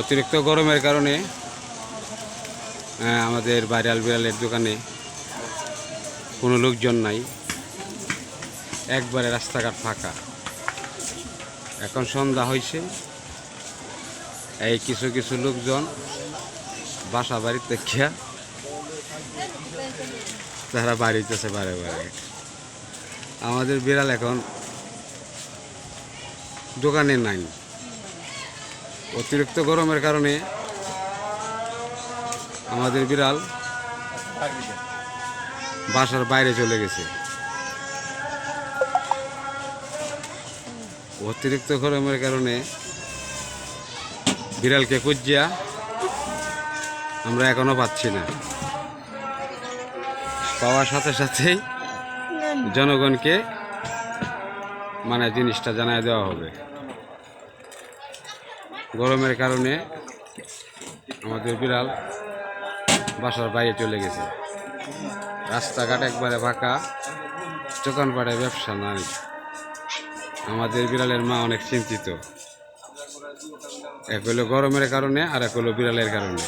অতিরিক্ত গরমের কারণে আমাদের ভাইরাল বিড়ালের দোকানে কোনো লোকজন নাই। একবারে রাস্তাঘাট ফাঁকা। এখন সন্ধ্যা হয়েছে এই কিছু কিছু লোকজন বাসা বাড়িতে খেয়া তারা বাড়িতেছে বারে বারে। আমাদের বিড়াল এখন দোকানে নাই। অতিরিক্ত গরমের কারণে আমাদের বিড়াল বাসার বাইরে চলে গেছে। অতিরিক্ত গরমের কারণে বিড়ালকে খুঁজিয়া আমরা এখনও পাচ্ছি না। পাওয়ার সাথে সাথেই জনগণকে মানে জিনিসটা জানায় দেওয়া হবে। গরমের কারণে আমাদের বিড়াল বাসার বাইরে চলে গেছে। রাস্তাঘাট একবারে ফাঁকা দোকানপাটে ব্যবসা নাই। আমাদের বিড়ালের মা অনেক চিন্তিত। এক হলো গরমের কারণে আর এক হলো বিড়ালের কারণে।